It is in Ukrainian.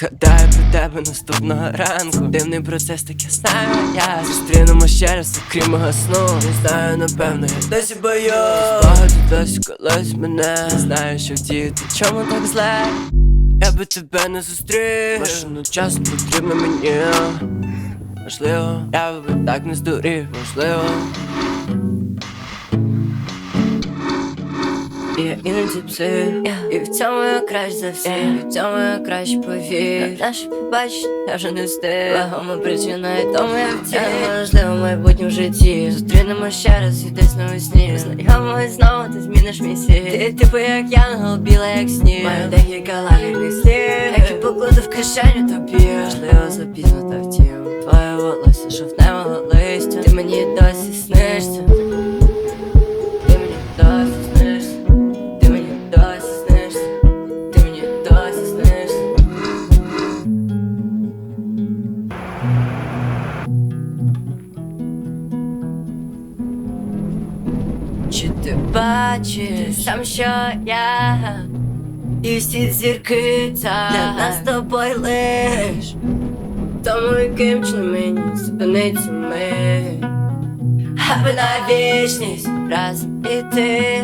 Згадаю про тебе наступного ранку. Дивний процес, так я знаю, я Зустрінемо ще раз, окрім мого сну. Не знаю, напевно, я досі боюсь. Багато досі колись мене. Не знаю, що вдіяти, чому так зле? Я би тебе не зустрів. Машину час потрібно мені. Можливо, я би так не здурів, можливо я іноді псих І в цьому я краще за всіх І в цьому я краще повір. Наше побачить, я вже не встиг. Вагома причина і тому я втік. Можливо, в майбутньому житті. Зустрінемо ще раз і десь навесні Знайомимось знову, ти зміниш мій світ. Ти типу як янгол, біла як сніг. Маю декілька лагідних слів. Які покладу в кишеню тобі. Можливо, запізно та втім. Твоє волосся жовтневого листя. Ти мені досі снишся Чи ти бачиш? Сам, що я? І всі зірки та для нас тобой лиш. Тому яким чином мені зупиниться ми. Аби на вічність раз і ти